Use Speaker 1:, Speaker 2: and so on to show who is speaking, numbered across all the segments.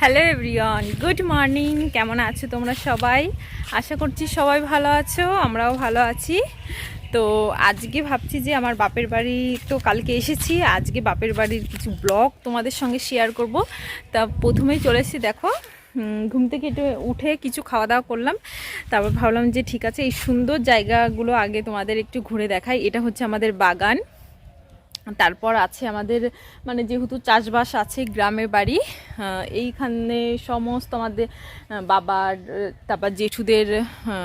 Speaker 1: Hello everyone good morning কেমন আছো তোমরা সবাই? আশা করছি সবাই ভালো আছো, আমরাও ভালো আছি। তো আজকে ভাবছি যে আমার বাপের বাড়ি তো কালকে এসেছি। আজকে বাপের বাড়ির কিছু ব্লগ তোমাদের সঙ্গে শেয়ার করব। তা প্রথমেই চলে এসেছি, দেখো ঘুম থেকে উঠে কিছু খাওয়া দাওয়া করলাম। তারপর ভাবলাম যে ঠিক আছে, এই সুন্দর জায়গাগুলো আগে তোমাদের একটু ঘুরে দেখাই। এটা হচ্ছে আমাদের বাগান। তারপর আছে আমাদের মানে যেহেতু চাষবাস আছে গ্রামের বাড়ি এইখানে সমস্ত আমাদের বাবার, তারপর জেঠুদের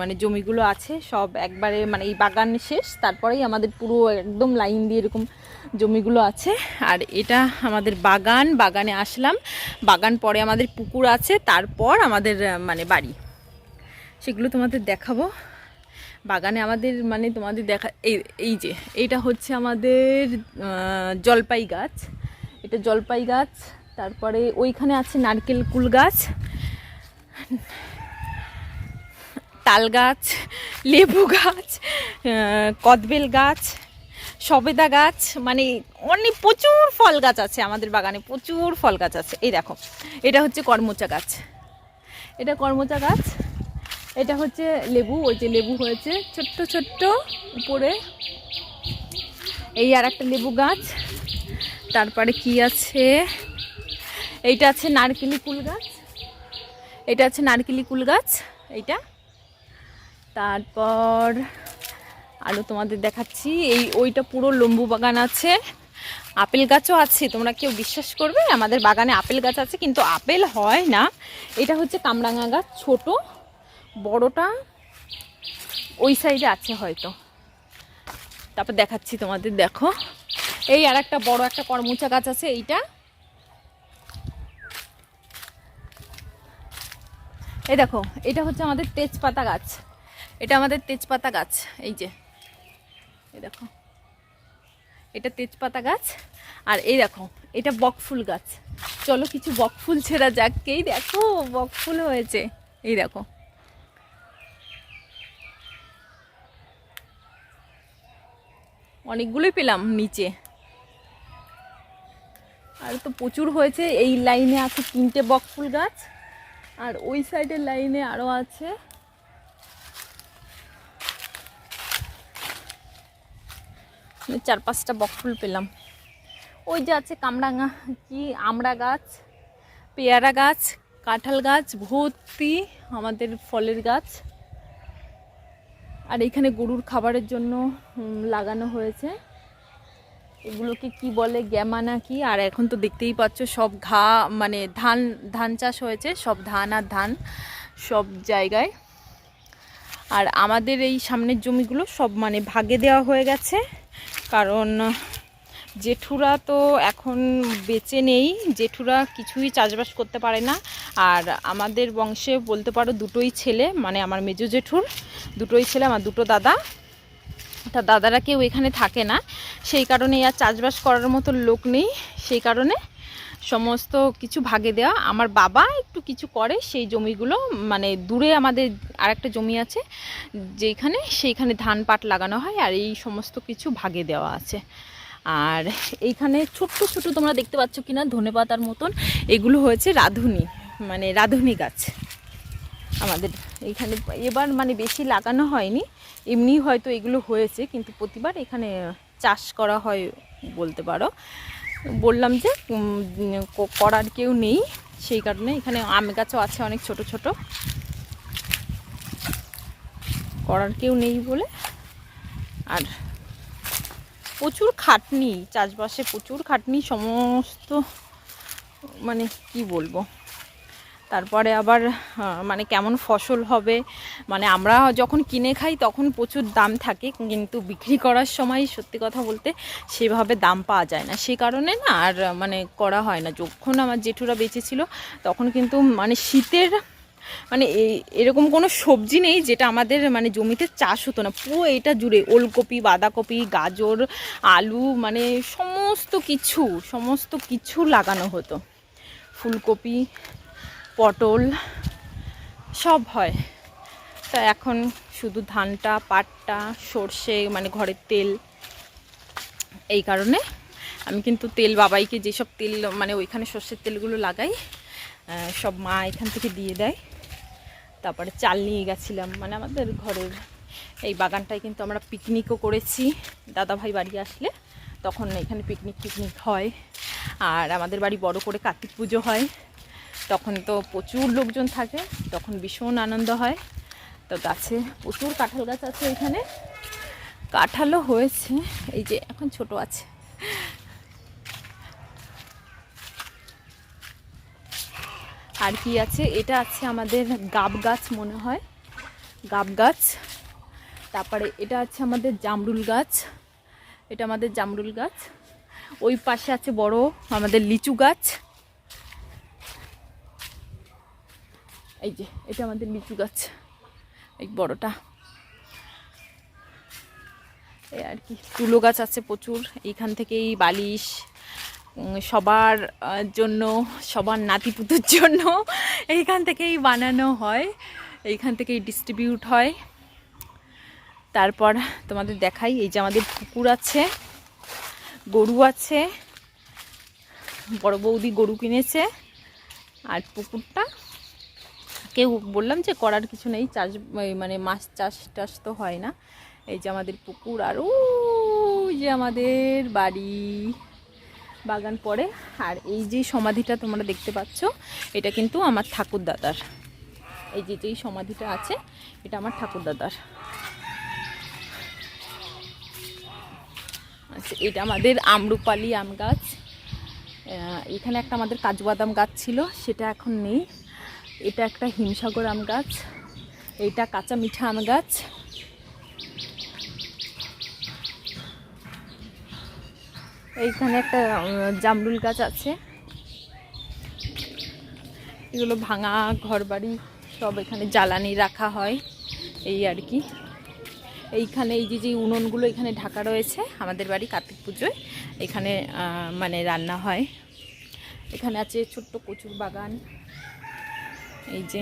Speaker 1: মানে জমিগুলো আছে, সব একবারে মানে এই বাগান শেষ, তারপরেই আমাদের পুরো একদম লাইন দিয়ে এরকম জমিগুলো আছে। আর এটা আমাদের বাগান, বাগানে আসলাম, বাগান পরে আমাদের পুকুর আছে, তারপর আমাদের মানে বাড়ি। সেগুলো তোমাদের দেখাবো। বাগানে আমাদের মানে তোমাদের দেখা, এই এই যে, এইটা হচ্ছে আমাদের জলপাই গাছ। এটা জলপাই গাছ, তারপরে ওইখানে আছে নারকেল কুল গাছ, তাল গাছ, লেবু গাছ কদবেল গাছ, সবেদা গাছ মানে অনেক প্রচুর ফল গাছ আছে আমাদের বাগানে, প্রচুর ফল গাছ আছে। এই দেখো, এটা হচ্ছে কর্মচা গাছ। এটা কর্মচা গাছ এটা হচ্ছে লেবু, ওই যে লেবু হয়েছে। ছোট্ট ছোট্ট উপরে। এই আর একটা লেবু গাছ। তারপরে কি আছে? এইটা আছে নারকেলি কুল গাছ। এটা আছে নারকেলি কুল গাছ, এইটা। তারপর আরও তোমাদের দেখাচ্ছি। এই, ওইটা পুরো লম্বু বাগান আছে। আপেল গাছও আছে, তোমরা কেউ বিশ্বাস করবে? আমাদের বাগানে আপেল গাছ আছে, কিন্তু আপেল হয় না। এটা হচ্ছে কামরাঙা গাছ, ছোট। বড়টা ওই সাইডে আছে হয়তো। তারপর দেখাচ্ছি তোমাদের, দেখো। এই আর একটা বড় একটা করমুচা গাছ আছে, এইটা। এই দেখো, এটা হচ্ছে আমাদের তেজপাতা গাছ। এটা আমাদের তেজপাতা গাছ, এই যে। এই দেখো। এটা তেজপাতা গাছ, আর এই দেখো, এটা বকফুল গাছ। চলো কিছু বকফুল ছেঁড়া যাক, এই দেখো, বকফুল হয়েছে। এই দেখো। অনেকগুলোই পেলাম নিচে। আর তো প্রচুর হয়েছে, এই লাইনে আছে তিনটে বকফুল গাছ, আর ওই সাইডের লাইনে আরও আছে। মানে চার পাঁচটা বকফুল পেলাম। ওই যে আছে কামরাঙা, কি আমড়া গাছ, পেয়ারা গাছ, কাঁঠাল গাছ, ভর্তি আমাদের ফলের গাছ। আর এখানে গরুর খাবারের জন্য লাগানো হয়েছে। এগুলোকে কি বলে গ্যামা না কি আর এখন তো দেখতেই পাচ্ছ, সব ঘা মানে ধান ধান চাষ হয়েছে, সব ধান আর ধান সব জায়গায়। আর আমাদের এই সামনের জমিগুলো সব মানে ভাগে দেওয়া হয়ে গেছে, কারণ জেঠুরা তো এখন বেঁচে নেই। জেঠুরা কিছুই চাষবাস করতে পারে না। আর আমাদের বংশে বলতে পারো দুটোই ছেলে মানে আমার মেজো জেঠুর, দুটোই ছেলে, আমার দুটো দাদা। তা দাদারা কেউ এখানে থাকে না। সেই কারণে আর চাষবাস করার মতো লোক নেই। সেই কারণে সমস্ত কিছু ভাগে দেওয়া। আমার বাবা একটু কিছু করে, সেই জমিগুলো মানে দূরে আমাদের আরেকটা জমি আছে যেখানে সেইখানে ধান পাট লাগানো হয়, আর এই সমস্ত কিছু ভাগে দেওয়া আছে। আর এইখানে ছোট্ট ছোট তোমরা দেখতে পাচ্ছ কিনা ধনে পাতার মতন। এগুলো হয়েছে রাঁধুনি মানে রাঁধুনি গাছ। আমাদের এইখানে এবার মানে বেশি লাগানো হয়নি, এমনি হয়তো এগুলো হয়েছে, কিন্তু প্রতিবার এখানে চাষ করা হয় বলতে পারো। বললাম যে করার কেউ নেই, সেই কারণে এখানে আম গাছও আছে অনেক ছোট ছোট। করার কেউ নেই বলে। আর প্রচুর খাটনি, চাষবাসে প্রচুর খাটনি, সমস্ত মানে কি বলব? তারপরে আবার মানে কেমন ফসল হবে? মানে আমরা যখন কিনে খাই তখন প্রচুর দাম থাকে, কিন্তু বিক্রি করার সময় সত্যি কথা বলতে সেভাবে দাম পাওয়া যায় না। সে কারণে না আর মানে করা হয় না। যখন আমার জেঠুরা বেঁচে ছিল তখন কিন্তু মানে শীতের মানে এই এরকম কোনো সবজি নেই যেটা আমাদের মানে জমিতে চাষ হতো না। পুরো এটা জুড়ে ওলকপি, বাঁধাকপি, গাজর, আলু মানে সমস্ত কিছু সমস্ত কিছু লাগানো হতো। ফুলকপি, পটল, সব হয়। তা এখন শুধু ধানটা, পাটটা, সর্ষে মানে ঘরের তেল, এই কারণে আমি কিন্তু তেল বাবাইকে যেসব তেল মানে ওইখানে সর্ষের তেলগুলো লাগাই সব মা এখান থেকে দিয়ে দেয়। তারপরে চাল নিয়ে গেছিলাম। মানে আমাদের ঘরের এই বাগানটায় কিন্তু আমরা পিকনিকও করেছি। দাদাভাই বাড়ি আসলে তখন এখানে পিকনিক টিকনিক হয়। আর আমাদের বাড়ি বড় করে কার্তিক পুজো হয়। তখন তো প্রচুর লোকজন থাকে, তখন ভীষণ আনন্দ হয়। তো গাছে প্রচুর কাঁঠাল গাছ আছে এখানে। কাঁঠালও হয়েছে। এই যে এখন ছোট আছে। আর কি আছে? এটা আছে আমাদের গাব গাছ মনে হয়। গাব গাছ। তারপরে এটা আছে আমাদের জামরুল গাছ। এটা আমাদের জামরুল গাছ। ওই পাশে আছে বড় আমাদের লিচু গাছ। এই যে, এটা আমাদের লিচু গাছ। এই বড়টা। এই আর কি। তুলো গাছ আছে প্রচুর। এইখান থেকেই বালিশ সবার জন্য, সবার নাতিপুতুর জন্য এইখান থেকেই বানানো হয়, এইখান থেকেই ডিস্ট্রিবিউট হয়। তারপর তোমাদের দেখাই, এই যে আমাদের পুকুর আছে, গরু আছে, বড় বৌদি গরু কিনেছে, আর পুকুরটা কেউ, বললাম যে করার কিছু নেই, চাষ মানে মাছ চাষ টাস তো হয় না। এই যে আমাদের পুকুর, আর ওই যে আমাদের বাড়ি। বাগান পড়ে। আর এই যে সমাধিটা তোমরা দেখতে পাচ্ছ, এটা কিন্তু আমার ঠাকুর দাদার এই যে যেই সমাধিটা আছে, এটা আমার ঠাকুর দাদার আচ্ছা এটা আমাদের আমরুপালি আম গাছ। এখানে একটা আমাদের কাজু বাদাম গাছ ছিল, সেটা এখন নেই। এটা একটা হিমসাগর আম গাছ। এইটা কাঁচা মিঠা আম গাছ। এইখানে একটা জামরুল গাছ আছে। এগুলো ভাঙা ঘরবাড়ি, সব এখানে জ্বালানি রাখা হয়, এই আর কি। এইখানে এই যে যে উনুনগুলো এখানে ঢাকা রয়েছে, আমাদের বাড়ি কার্তিক পুজোয়, এখানে মানে রান্না হয়। এখানে আছে ছোট্ট কচুর বাগান। এই যে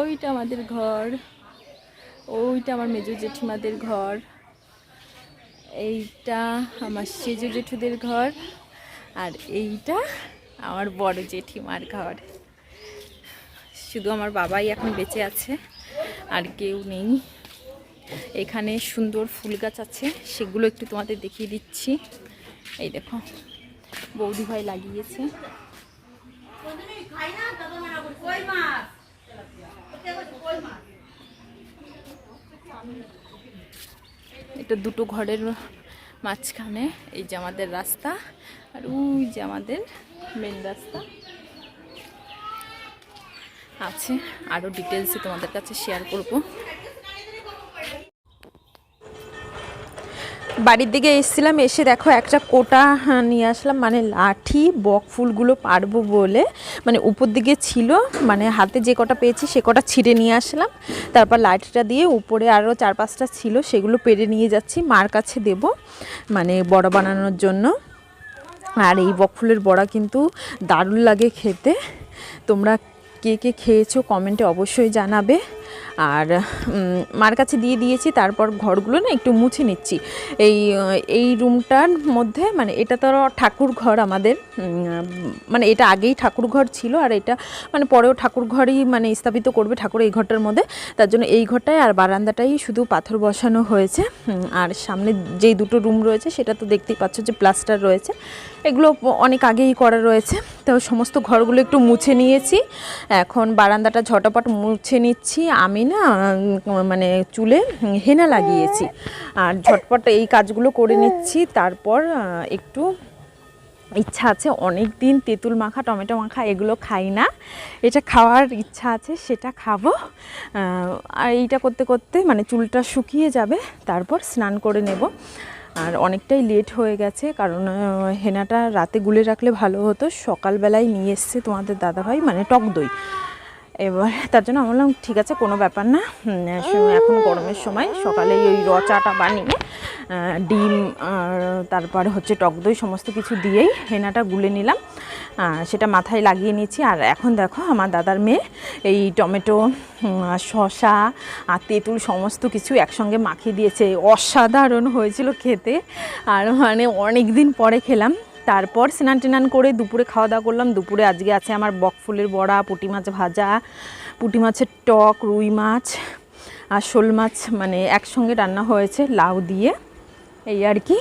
Speaker 1: ওইটা আমাদের ঘর। ওইটা আমার মেজো জেঠিমাদের ঘর। এইটা আমার সেজো জেঠুদের ঘর। আর এইটা আমার বড় জেঠিমার ঘর। শুধু আমার বাবাই এখন বেঁচে আছে, আর কেউ নেই। এখানে সুন্দর ফুল গাছ আছে, সেগুলো একটু তোমাদের দেখিয়ে দিচ্ছি। এই দেখো, বৌদি ভাই লাগিয়েছে। এটা দুটো ঘরের মাঝখানে, এই যে আমাদের রাস্তা আর ওই যে আমাদের মেন রাস্তা। আছে আরও ডিটেলসে তোমাদের কাছে শেয়ার করব। বাড়ির দিকে এসেছিলাম এসে দেখো একটা কোটা হ্যাঁ, নিয়ে আসলাম। মানে লাঠি বক ফুলগুলো পারব বলে মানে উপর দিকে ছিল। মানে হাতে যে কটা পেয়েছি সে কটা ছিঁড়ে নিয়ে আসলাম। তারপর লাঠিটা দিয়ে উপরে আরও চার পাঁচটা ছিল সেগুলো পেরে নিয়ে যাচ্ছি মার কাছে দেব মানে বড়া বানানোর জন্য। আর এই বকফুলের বড়া কিন্তু দারুণ লাগে খেতে। তোমরা কে কে খেয়েছো কমেন্টে অবশ্যই জানাবে। আর মার কাছে দিয়ে দিয়েছি, তারপর ঘরগুলো না একটু মুছে নিচ্ছি। এই এই রুমটার মধ্যে মানে এটা তো ঠাকুর ঘর আমাদের মানে এটা আগেই ঠাকুর ঘর ছিল, আর এটা মানে পরেও ঠাকুর ঘরই মানে স্থাপিত করবে ঠাকুর এই ঘরটার মধ্যে। তার জন্য এই ঘরটায় আর বারান্দাটাই শুধু পাথর বসানো হয়েছে। আর সামনে যেই দুটো রুম রয়েছে, সেটা তো দেখতেই পাচ্ছ যে প্লাস্টার রয়েছে। এগুলো অনেক আগেই করা রয়েছে। তো সমস্ত ঘরগুলো একটু মুছে নিয়েছি। এখন বারান্দাটা ঝটাপট মুছে নিচ্ছি। আমি না মানে চুলে হেনা লাগিয়েছি। আর ঝটপট এই কাজগুলো করে নিচ্ছি। তারপর একটু ইচ্ছা আছে অনেক দিন তেঁতুল মাখা, টমেটো মাখা এগুলো খাই না। এটা খাওয়ার ইচ্ছা আছে, সেটা খাব। আর এইটা করতে করতে মানে চুলটা শুকিয়ে যাবে। তারপর স্নান করে নেব। আর অনেকটাই লেট হয়ে গেছে, কারণ হেনাটা রাতে গুলে রাখলে ভালো হতো। সকালবেলায় নিয়ে এসছে তোমাদের দাদাভাই মানে টক দই। এবার তার জন্য আমি বললাম, ঠিক আছে, কোনো ব্যাপার না। এখন গরমের সময়, সকালে ওই র চাটা বানিয়ে ডিম আর তারপরে হচ্ছে টক দই সমস্ত কিছু দিয়েই হেনাটা গুলে নিলাম। সেটা মাথায় লাগিয়ে নিয়েছি। আর এখন দেখো, আমার দাদার মেয়ে এই টমেটো শসা আর তেঁতুল সমস্ত কিছু একসঙ্গে মাখিয়ে দিয়েছে। অসাধারণ হয়েছিল খেতে। আর মানে অনেক দিন পরে খেলাম। তারপর স্নান টেনান করে দুপুরে খাওয়া দাওয়া করলাম। দুপুরে আজকে আছে আমার বকফুলের বড়া, পুটি মাছ ভাজা, পুটি মাছের টক, রুই মাছ আর শোল মাছ। মানে একসঙ্গে রান্না হয়েছে লাউ দিয়ে। এই আর কি।